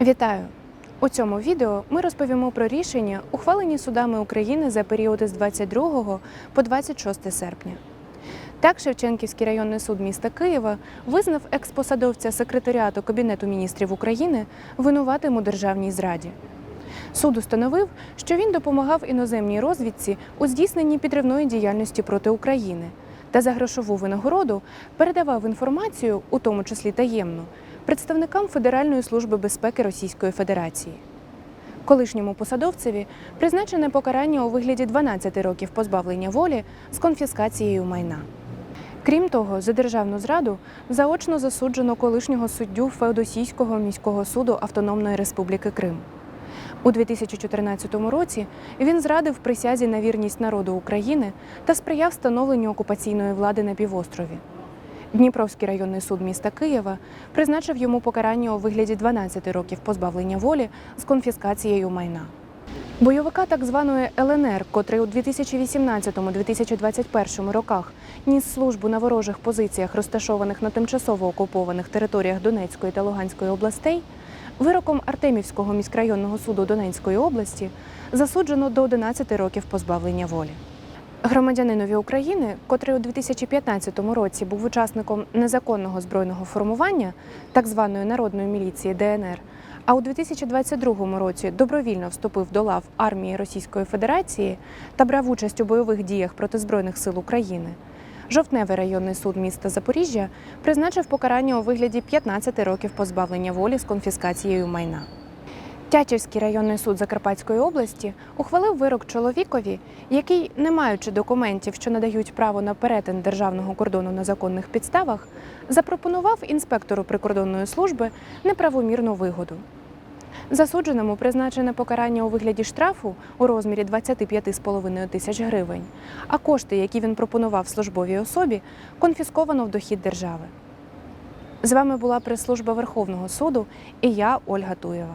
Вітаю! У цьому відео ми розповімо про рішення, ухвалені судами України за період з 22 по 26 серпня. Так, Шевченківський районний суд міста Києва визнав експосадовця секретаріату Кабінету міністрів України винуватим у державній зраді. Суд установив, що він допомагав іноземній розвідці у здійсненні підривної діяльності проти України та за грошову винагороду передавав інформацію, у тому числі таємну, представникам Федеральної служби безпеки Російської Федерації. Колишньому посадовцеві призначене покарання у вигляді 12 років позбавлення волі з конфіскацією майна. Крім того, за державну зраду заочно засуджено колишнього суддю Феодосійського міського суду Автономної Республіки Крим. У 2014 році він зрадив присязі на вірність народу України та сприяв встановленню окупаційної влади на півострові. Дніпровський районний суд міста Києва призначив йому покарання у вигляді 12 років позбавлення волі з конфіскацією майна. Бойовика так званої ЛНР, котрий у 2018-2021 роках ніс службу на ворожих позиціях, розташованих на тимчасово окупованих територіях Донецької та Луганської областей, вироком Артемівського міськрайонного суду Донецької області засуджено до 11 років позбавлення волі. Громадянинові України, котрий у 2015 році був учасником незаконного збройного формування так званої народної міліції ДНР, а у 2022 році добровільно вступив до лав армії Російської Федерації та брав участь у бойових діях проти Збройних сил України. Жовтневий районний суд міста Запоріжжя призначив покарання у вигляді 15 років позбавлення волі з конфіскацією майна. Тячівський районний суд Закарпатської області ухвалив вирок чоловікові, який, не маючи документів, що надають право на перетин державного кордону на законних підставах, запропонував інспектору прикордонної служби неправомірну вигоду. Засудженому призначене покарання у вигляді штрафу у розмірі 25,5 тисяч гривень, а кошти, які він пропонував службовій особі, конфісковано в дохід держави. З вами була прес-служба Верховного суду і я, Ольга Туєва.